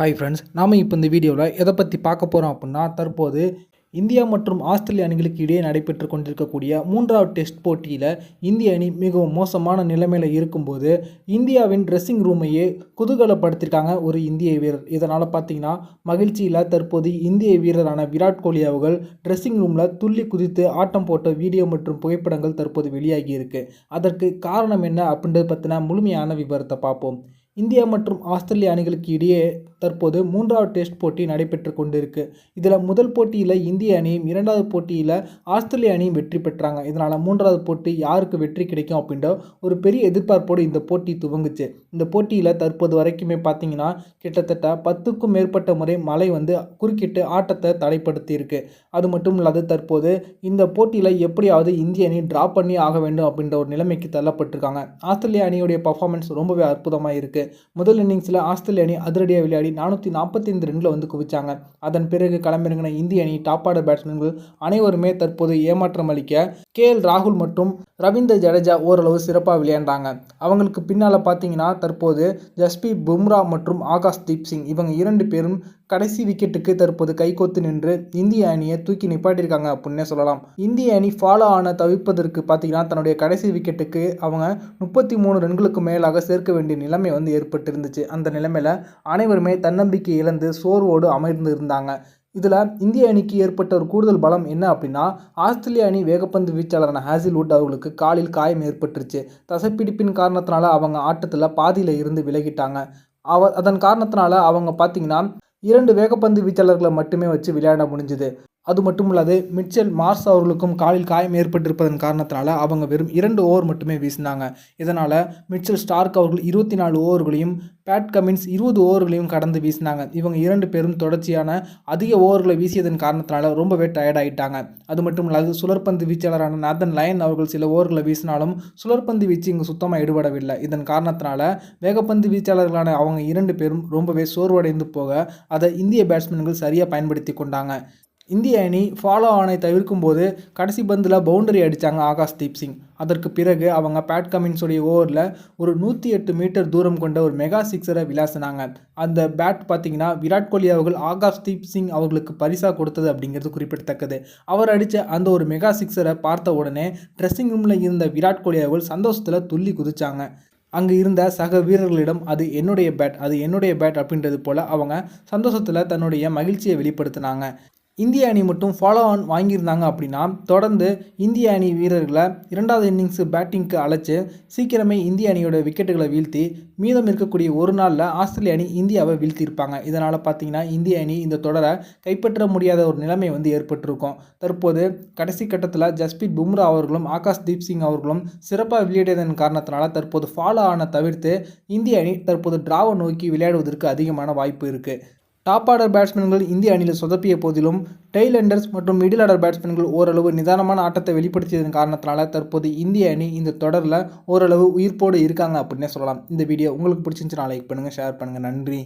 Hi friends நாம் இப்போ இந்த வீடியோவில் எதை பற்றி பார்க்க போகிறோம் அப்படின்னா தற்போது இந்தியா மற்றும் ஆஸ்திரேலிய அணிகளுக்கு இடையே நடைபெற்று கொண்டிருக்கக்கூடிய மூன்றாவது டெஸ்ட் போட்டியில் இந்திய அணி மிகவும் மோசமான நிலைமையில் இருக்கும்போது இந்தியாவின் ட்ரெஸ்ஸிங் ரூமையே குதூகலப்படுத்தியிருக்காங்க ஒரு இந்திய வீரர். இதனால் பார்த்தீங்கன்னா மகிழ்ச்சியில் தற்போது இந்திய வீரரான விராட் கோலி அவர்கள் ட்ரெஸ்ஸிங் ரூமில் துள்ளி குதித்து ஆட்டம் போட்ட வீடியோ மற்றும் புகைப்படங்கள் தற்போது வெளியாகி இருக்கு. அதற்கு காரணம் என்ன அப்படின்றத பற்றின முழுமையான விவரத்தை பார்ப்போம். இந்தியா மற்றும் ஆஸ்திரேலிய அணிகளுக்கு இடையே தற்போது மூன்றாவது டெஸ்ட் போட்டி நடைபெற்று கொண்டிருக்கு. இதில் முதல் போட்டியில் இந்திய அணியும் இரண்டாவது போட்டியில் ஆஸ்திரேலிய அணியும் வெற்றி பெற்றாங்க. இதனால் மூன்றாவது போட்டி யாருக்கு வெற்றி கிடைக்கும் அப்படின்ற ஒரு பெரிய எதிர்பார்ப்போடு இந்த போட்டி துவங்குச்சு. இந்த போட்டியில் தற்போது வரைக்குமே பார்த்தீங்கன்னா கிட்டத்தட்ட பத்துக்கும் மேற்பட்ட முறை மழை வந்து குறுக்கிட்டு ஆட்டத்தை தடைப்படுத்தியிருக்கு. அது மட்டும் இல்லாது தற்போது இந்த போட்டியில் எப்படியாவது இந்திய அணி ட்ரா பண்ணி ஆக வேண்டும் அப்படின்ற ஒரு நிலைமைக்கு தள்ளப்பட்டிருக்காங்க. ஆஸ்திரேலிய அணியுடைய பர்ஃபார்மன்ஸ் ரொம்பவே அற்புதமாக இருக்குது முதல் இன்னிங்ஸில் ஆஸ்திரேலிய அணி அதிரடியாக விளையாடி நானூற்றி நாற்பத்தைந்து ரன்களை வந்து குவிச்சாங்க. அதன் பிறகு களமிறங்கின இந்திய அணி டாப் ஆர்டர் பேட்ஸ்மேன்கள் அனைவருமே தற்போது ஏமாற்றம் அளிக்க கே எல் ராகுல் மற்றும் ரவீந்திர ஜடேஜா ஓரளவு சிறப்பாக விளையாண்டாங்க. அவங்களுக்கு பின்னால் பார்த்தீங்கன்னா தற்போது ஜஸ்பீத் பும்ரா மற்றும் ஆகாஷ் தீப் சிங் இவங்க இரண்டு பேரும் கடைசி விக்கெட்டுக்கு தற்போது கைகோத்து நின்று இந்திய அணியை தூக்கி நிப்பாட்டியிருக்காங்க அப்படின்னே சொல்லலாம். இந்திய அணி ஃபாலோ ஆன தவிர்ப்பதற்கு பார்த்தீங்கன்னா தன்னுடைய கடைசி விக்கெட்டுக்கு அவங்க முப்பத்தி மூணு ரன்களுக்கு மேலாக சேர்க்க வேண்டிய நிலைமை வந்து ஏற்பட்டு இருந்துச்சு அந்த நிலைமையில் அனைவருமே தன்னம்பிக்கை இழந்து சோர்வோடு அமர்ந்து இருந்தாங்க இதில் இந்திய அணிக்கு ஏற்பட்ட ஒரு கூடுதல் பலம் என்ன அப்படின்னா ஆஸ்திரேலிய அணி வேகப்பந்து வீச்சாளரான ஹாசில்வுட் அவர்களுக்கு காலில் காயம் ஏற்பட்டுருச்சு. தசைப்பிடிப்பின் காரணத்தினால அவங்க ஆட்டத்தில் பாதியில் இருந்து விலகிட்டாங்க. அவ அதன் காரணத்தினால அவங்க பார்த்தீங்கன்னா இரண்டு வேகப்பந்து வீச்சாளர்களை மட்டுமே வச்சு விளையாட முடிஞ்சுது. அது மட்டும் இல்லாது மிச்சல் மார்ஸ் அவர்களுக்கும் காலில் காயம் ஏற்பட்டிருப்பதன் காரணத்தினால அவங்க வெறும் இரண்டு ஓவர் மட்டுமே வீசினாங்க. இதனால் மிச்சல் ஸ்டார்க் அவர்கள் இருபத்தி நாலு ஓவர்களையும் பேட் கமின்ஸ் இருபது ஓவர்களையும் கடந்து வீசினாங்க. இவங்க இரண்டு பேரும் தொடர்ச்சியான அதிக ஓவர்களை வீசியதன் காரணத்தினால ரொம்பவே டயர்ட் ஆகிட்டாங்க அது மட்டும் இல்லாது சுழற்பந்து வீச்சாளரான நாதன் லயன் அவர்கள் சில ஓவர்களை வீசினாலும் சுழற்பந்து வீச்சு இங்கே சுத்தமாக ஈடுபடவில்லை. இதன் காரணத்தினால வேகப்பந்து வீச்சாளர்களான அவங்க இரண்டு பேரும் ரொம்பவே சோர்வடைந்து போக அதை இந்திய பேட்ஸ்மேன்கள் சரியாக பயன்படுத்தி கொண்டாங்க. இந்திய அணி ஃபாலோ ஆனை தவிர்க்கும் போது கடைசி பந்தில் பவுண்டரி அடித்தாங்க ஆகாஷ் தீப் சிங். அதற்கு பிறகு அவங்க பேட் கமின்ஸுடைய ஓவரில் ஒரு நூற்றி எட்டு மீட்டர் தூரம் கொண்ட ஒரு மெகா சிக்ஸரை விளாசினாங்க. அந்த பேட் பார்த்தீங்கன்னா விராட் கோலி அவர்கள் ஆகாஷ் தீப் சிங் அவர்களுக்கு பரிசாக கொடுத்தது அப்படிங்கிறது குறிப்பிடத்தக்கது. அவர் அடித்த அந்த ஒரு மெகா சிக்ஸரை பார்த்த உடனே ட்ரெஸ்ஸிங் ரூமில் இருந்த விராட் கோலி அவர்கள் சந்தோஷத்தில் துள்ளி குதிச்சாங்க. அங்கே இருந்த சக வீரர்களிடம் அது என்னுடைய பேட் அது என்னுடைய பேட் அப்படின்றது போல் அவங்க சந்தோஷத்தில் தன்னுடைய மகிழ்ச்சியை வெளிப்படுத்தினாங்க. இந்திய அணி மட்டும் ஃபாலோ ஆன் வாங்கியிருந்தாங்க அப்படின்னா தொடர்ந்து இந்திய அணி வீரர்களை இரண்டாவது இன்னிங்ஸு பேட்டிங்க்கு அழைச்சி சீக்கிரமே இந்திய அணியோட விக்கெட்டுகளை வீழ்த்தி மீதம் இருக்கக்கூடிய ஒரு நாளில் ஆஸ்திரேலிய அணி இந்தியாவை வீழ்த்தியிருப்பாங்க. இதனால் பார்த்தீங்கன்னா இந்திய அணி இந்த தொடரை கைப்பற்ற முடியாத ஒரு நிலைமை வந்து ஏற்பட்டிருக்கும். தற்போது கடைசி கட்டத்தில் ஜஸ்பீத் பும்ரா அவர்களும் ஆகாஷ் தீப் சிங் அவர்களும் சிறப்பாக விளையாடியதன் காரணத்தினால தற்போது ஃபாலோ ஆன தவிர்த்து இந்திய அணி தற்போது டிராவை நோக்கி விளையாடுவதற்கு அதிகமான வாய்ப்பு இருக்குது டாப் ஆர்டர் பேட்ஸ்மேன்கள் இந்திய அணியில் சொதப்பிய போதிலும் டெய்லண்டர்ஸ் மற்றும் மிடில் ஆர்டர் பேட்ஸ்மேன்கள் ஓரளவு நிதானமான ஆட்டத்தை வெளிப்படுத்தியதன் காரணத்தினால தற்போது இந்திய அணி இந்த தொடரில் ஓரளவு உயிர்ப்போடு இருக்காங்க அப்படின்னே சொல்லலாம். இந்த வீடியோ உங்களுக்கு பிடிச்சிருந்துச்சுன்னா லைக் பண்ணுங்கள் ஷேர் பண்ணுங்கள் நன்றி.